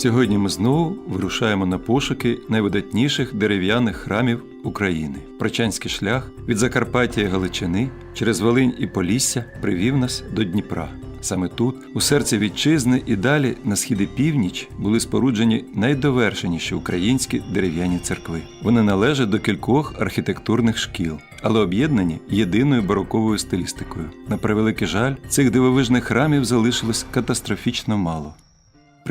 Сьогодні ми знову вирушаємо на пошуки найвидатніших дерев'яних храмів України. Прочанський шлях від Закарпаття і Галичини через Волинь і Полісся привів нас до Дніпра. Саме тут, у серці вітчизни і далі на схід і північ, були споруджені найдовершеніші українські дерев'яні церкви. Вони належать до кількох архітектурних шкіл, але об'єднані єдиною бароковою стилістикою. На превеликий жаль, цих дивовижних храмів залишилось катастрофічно мало.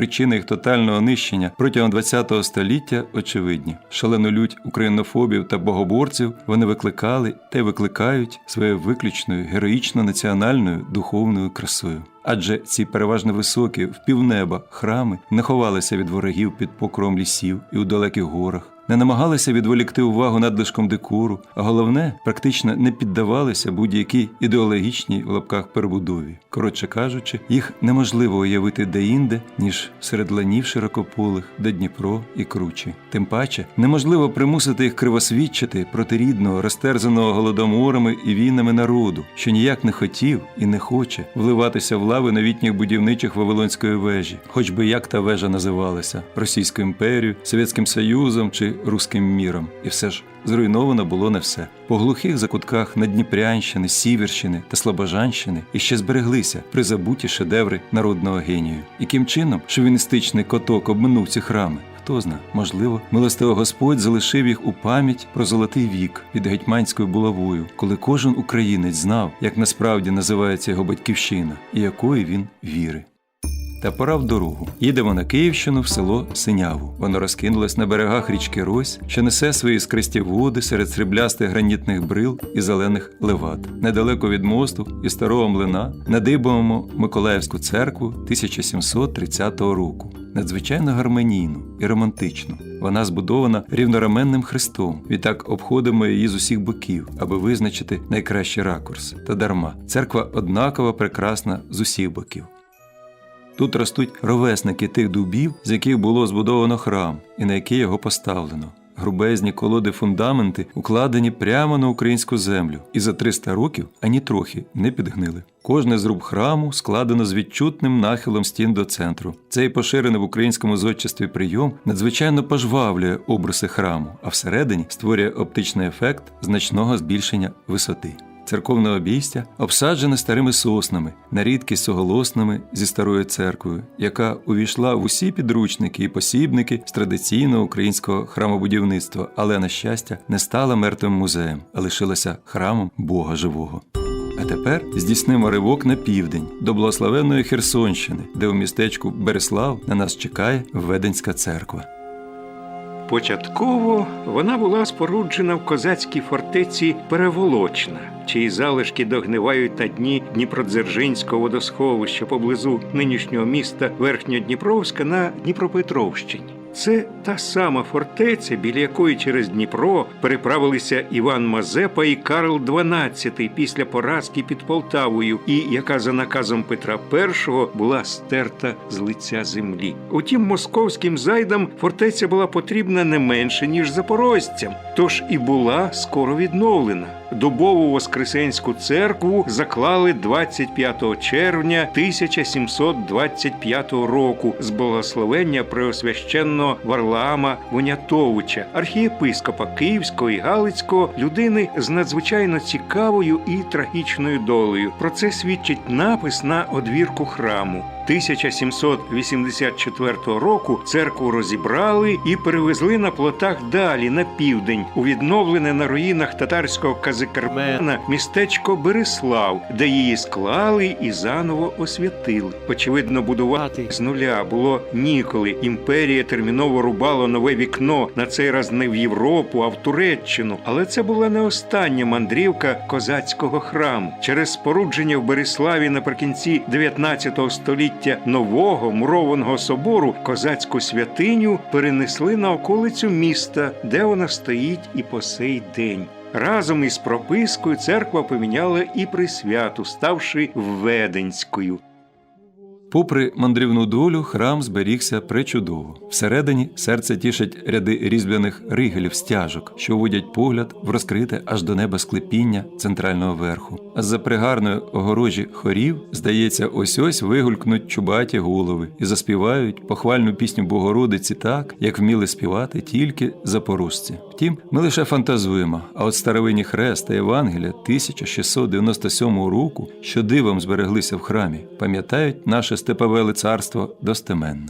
Причини їх тотального нищення протягом ХХ століття очевидні. Шалену лють українофобів та богоборців вони викликали та й викликають своєю виключною героїчно-національною духовною красою. Адже ці переважно високі впівнеба храми не ховалися від ворогів під покровом лісів і у далеких горах, не намагалися відволікти увагу надлишком декору, а головне, практично не піддавалися будь-якій ідеологічній в лапках перебудові. Коротше кажучи, їх неможливо уявити деінде, ніж серед ланів широкополих, де Дніпро і кручі. Тим паче, неможливо примусити їх кривосвідчити проти рідного, розтерзаного голодоморами і війнами народу, що ніяк не хотів і не хоче вливатися в лави новітніх будівничих Вавилонської вежі, хоч би як та вежа називалася Російською імперією, Совєтським Союзом чи Руським міром. І все ж зруйновано було не все. По глухих закутках Надніпрянщини, Сіверщини та Слобожанщини іще збереглися призабуті шедеври народного генію. Яким чином шовіністичний коток обминув ці храми? Хто зна, можливо, милостивий Господь залишив їх у пам'ять про золотий вік під гетьманською булавою, коли кожен українець знав, як насправді називається його батьківщина і якої він віри. Та пора в дорогу. Їдемо на Київщину в село Синяву. Воно розкинулось на берегах річки Рось, що несе свої скристі води серед сріблястих гранітних брил і зелених левад. Недалеко від мосту і старого млина надибуємо Миколаївську церкву 1730 року. Надзвичайно гармонійну і романтичну. Вона збудована рівнораменним хрестом. Відтак обходимо її з усіх боків, аби визначити найкращий ракурс. Та дарма. Церква однаково прекрасна з усіх боків. Тут ростуть ровесники тих дубів, з яких було збудовано храм, і на який його поставлено. Грубезні колоди фундаменти укладені прямо на українську землю, і за 300 років ані трохи не підгнили. Кожне зруб храму складено з відчутним нахилом стін до центру. Цей поширений в українському зодчестві прийом надзвичайно пожвавлює обриси храму, а всередині створює оптичний ефект значного збільшення висоти. Церковне обійстя обсаджене старими соснами, на рідкість соголосними зі старою церквою, яка увійшла в усі підручники і посібники з традиційного українського храмобудівництва, але, на щастя, не стала мертвим музеєм, а лишилася храмом Бога Живого. А тепер здійснимо ривок на південь до благословенної Херсонщини, де у містечку Береслав на нас чекає Веденська церква. Початково вона була споруджена в козацькій фортеці Переволочна, чиї залишки догнивають на дні Дніпродзержинського водосховища поблизу нинішнього міста Верхньодніпровська на Дніпропетровщині. Це та сама фортеця, біля якої через Дніпро переправилися Іван Мазепа і Карл XII після поразки під Полтавою, і яка за наказом Петра І була стерта з лиця землі. Утім, московським зайдам фортеця була потрібна не менше ніж запорожцям, тож і була скоро відновлена. Дубову Воскресенську церкву заклали 25 червня 1725 року з благословення преосвященного Варлаама Вонятовича, архієпископа Київського і Галицького, людини з надзвичайно цікавою і трагічною долею. Про це свідчить напис на одвірку храму. 1784 року церкву розібрали і перевезли на плотах далі на південь у відновлене на руїнах татарського казикармена містечко Береслав, де її склали і заново освятили. Очевидно, будувати з нуля було ніколи. Імперія терміново рубала нове вікно на цей раз не в Європу, а в Туреччину. Але це була не остання мандрівка козацького храму. Через спорудження в Береславі наприкінці 19 століття нового мурованого собору козацьку святиню перенесли на околицю міста, де вона стоїть і по сей день. Разом із пропискою церква поміняла і присвяту, ставши Веденською. Попри мандрівну долю, храм зберігся пречудово. Всередині серце тішить ряди різьбляних ригелів стяжок, що водять погляд в розкрите аж до неба склепіння центрального верху. А з-за пригарної огорожі хорів, здається, ось ось вигулькнуть чубаті голови і заспівають похвальну пісню Богородиці так, як вміли співати тільки запорожці. Втім, ми лише фантазуємо, а от старовинні хрест та Євангелія 1697 року, що дивом збереглися в храмі, пам'ятають наше степовеле царство достеменно.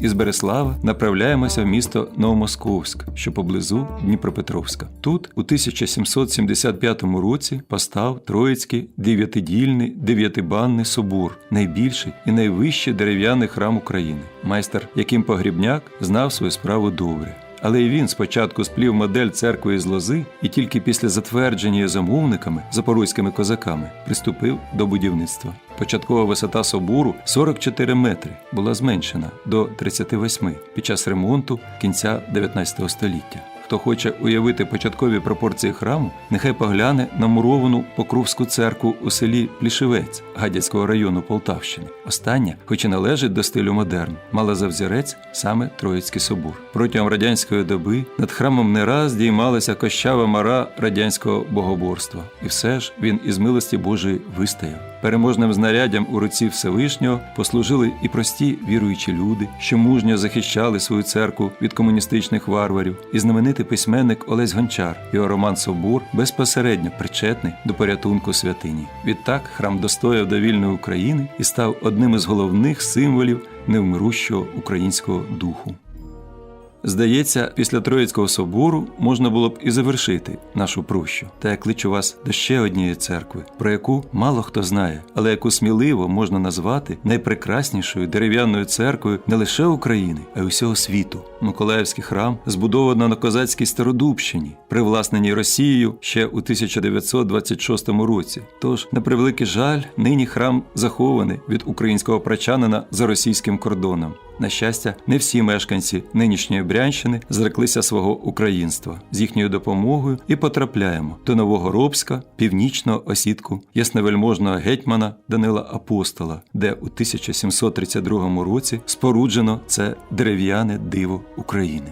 Із Береслава направляємося в місто Новомосковськ, що поблизу Дніпропетровська. Тут, у 1775 році, постав Троїцький дев'ятидільний дев'ятибанний собор, найбільший і найвищий дерев'яний храм України. Майстер Яким Погрібняк знав свою справу добре. Але й він спочатку сплів модель церкви із лози і тільки після затвердження замовниками, запорозькими козаками, приступив до будівництва. Початкова висота собору 44 метри була зменшена до 38 під час ремонту кінця 19 століття. Хто хоче уявити початкові пропорції храму, нехай погляне на муровану Покровську церкву у селі Плішевець Гадяцького району Полтавщини. Остання, хоч і належить до стилю модерн, мала за взірець саме Троїцький собор. Протягом радянської доби над храмом не раз діймалася кощава мара радянського богоборства, і все ж він із милості Божої вистояв. Переможним знаряддям у руці Всевишнього послужили і прості віруючі люди, що мужньо захищали свою церкву від комуністичних варварів, і знаменитий письменник Олесь Гончар. Його роман Собор безпосередньо причетний до порятунку святині. Відтак храм достояв до вільної України і став одним із головних символів невмирущого українського духу. Здається, після Троїцького собору можна було б і завершити нашу прощу. Та я кличу вас до ще однієї церкви, про яку мало хто знає, але яку сміливо можна назвати найпрекраснішою дерев'яною церквою не лише України, а й усього світу. Миколаївський храм збудовано на козацькій Стародубщині, привласненій Росією ще у 1926 році. Тож, на превеликий жаль, нині храм захований від українського прачанина за російським кордоном. На щастя, не всі мешканці нинішньої Брянщини зреклися свого українства. З їхньою допомогою і потрапляємо до Нового Робська, північного осідку ясновельможного гетьмана Данила Апостола, де у 1732 році споруджено це дерев'яне диво України.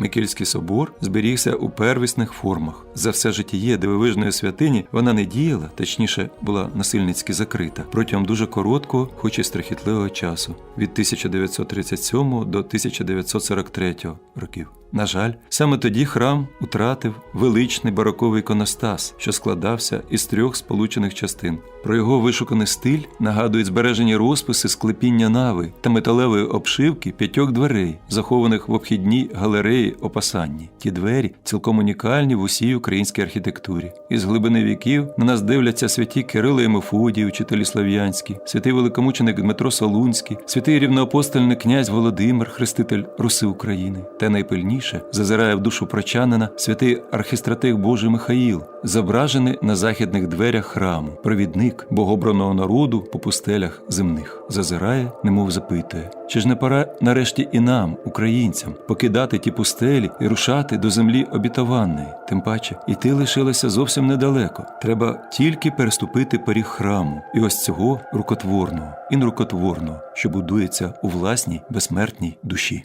Микільський собор зберігся у первісних формах. За все життєє дивовижної святині вона не діяла, точніше була насильницьки закрита протягом дуже короткого, хоч і страхітливого часу від 1937 до 1943 років. На жаль, саме тоді храм утратив величний бароковий іконостас, що складався із трьох сполучених частин. Про його вишуканий стиль нагадують збережені розписи склепіння нави та металевої обшивки п'ятьох дверей, захованих в обхідній галереї опасанні. Ті двері цілком унікальні в усій українській архітектурі. Із глибини віків на нас дивляться святі Кирило і Мефодій, учителі слав'янські, святий великомученик Дмитро Солунський, святий рівноапостольний князь Володимир, хреститель Руси України. Та найпильніше зазирає в душу прочанина святий архістратих Божий Михаїл, зображений на західних дверях храму, провідник богобраного народу по пустелях земних. Зазирає, немов запитує, чи ж не пора нарешті і нам, українцям, покидати ті пустелі і рушати до землі обітованої. Тим паче, іти лишилося зовсім недалеко. Треба тільки переступити поріг храму, і ось цього рукотворного і нерукотворного, що будується у власній безсмертній душі.